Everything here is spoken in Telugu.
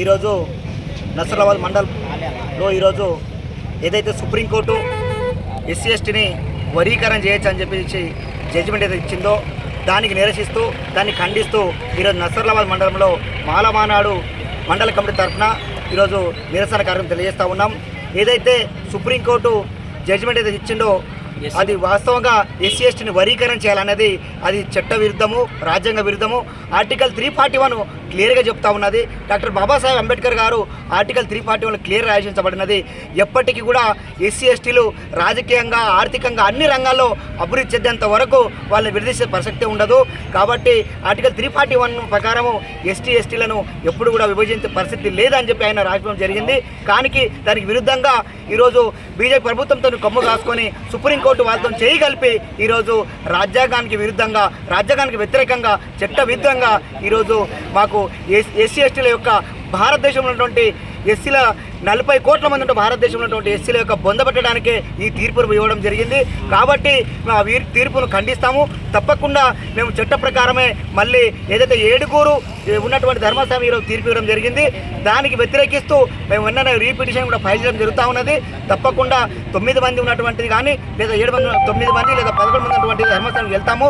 ఈరోజు నసరాబాద్ మండల్లో ఈరోజు ఏదైతే సుప్రీంకోర్టు ఎస్సీ ఎస్టీని వరీకరణ చేయొచ్చు అని చెప్పేసి జడ్జిమెంట్ ఏదైతే ఇచ్చిందో దానికి నిరసిస్తూ దాన్ని ఖండిస్తూ ఈరోజు నసరాబాద్ మండలంలో మాలమానాడు మండల కమిటీ తరఫున ఈరోజు నిరసన కార్యక్రమం తెలియజేస్తూ ఉన్నాం. ఏదైతే సుప్రీంకోర్టు జడ్జిమెంట్ ఏదైతే ఇచ్చిందో అది వాస్తవంగా ఎస్సీ ఎస్టీని వర్గీకరణ చేయాలనేది అది చట్ట విరుద్ధము రాజ్యాంగ విరుద్ధము. ఆర్టికల్ త్రీ ఫార్టీ వన్ క్లియర్గా చెప్తా ఉన్నది. డాక్టర్ బాబాసాహెబ్ అంబేద్కర్ గారు article three forty one clear రాయించబడినది. ఎప్పటికీ కూడా ఎస్సీ ఎస్టీలు రాజకీయంగా ఆర్థికంగా అన్ని రంగాల్లో అభివృద్ధి చెందేంత వరకు వాళ్ళని విడదీసే ప్రసక్తే ఉండదు. కాబట్టి ఆర్టికల్ త్రీ ఫార్టీ వన్ ప్రకారము ఎస్టీ ఎస్టీలను ఎప్పుడు కూడా విభజించే పరిస్థితి లేదని చెప్పి ఆయన రాయడం జరిగింది. కానీ దానికి విరుద్ధంగా ఈరోజు బీజేపీ ప్రభుత్వంతో కొమ్ము కాసుకొని సుప్రీంకోర్టు వాళ్ళతో చేయగలిపి ఈరోజు రాజ్యాంగానికి విరుద్ధంగా రాజ్యాంగానికి వ్యతిరేకంగా చట్ట విరుద్ధంగా ఈరోజు మాకు ఎస్సీ ఎస్టీల యొక్క భారతదేశంలో ఉన్నటువంటి ఎస్సీల నలభై కోట్ల మంది ఉంటే భారతదేశంలో ఉన్నటువంటి ఎస్సీల యొక్క బొందబెట్టడానికే ఈ తీర్పు ఇవ్వడం జరిగింది. కాబట్టి ఆ వీరి తీర్పును ఖండిస్తాము. తప్పకుండా మేము చట్ట ప్రకారమే మళ్ళీ ఏదైతే ఏడుగురు ఉన్నటువంటి ధర్మస్వామి ఈరోజు తీర్పు ఇవ్వడం జరిగింది. దానికి వ్యతిరేకిస్తూ మేము వెంటనే రీపిటిషన్ కూడా ఫైల్ చేయడం జరుగుతూ ఉన్నది. తప్పకుండా తొమ్మిది మంది ఉన్నటువంటిది కానీ లేదా ఏడు మంది తొమ్మిది మంది లేదా పదకొండు మంది ఉన్నటువంటి ధర్మస్థానం వెళ్తాము.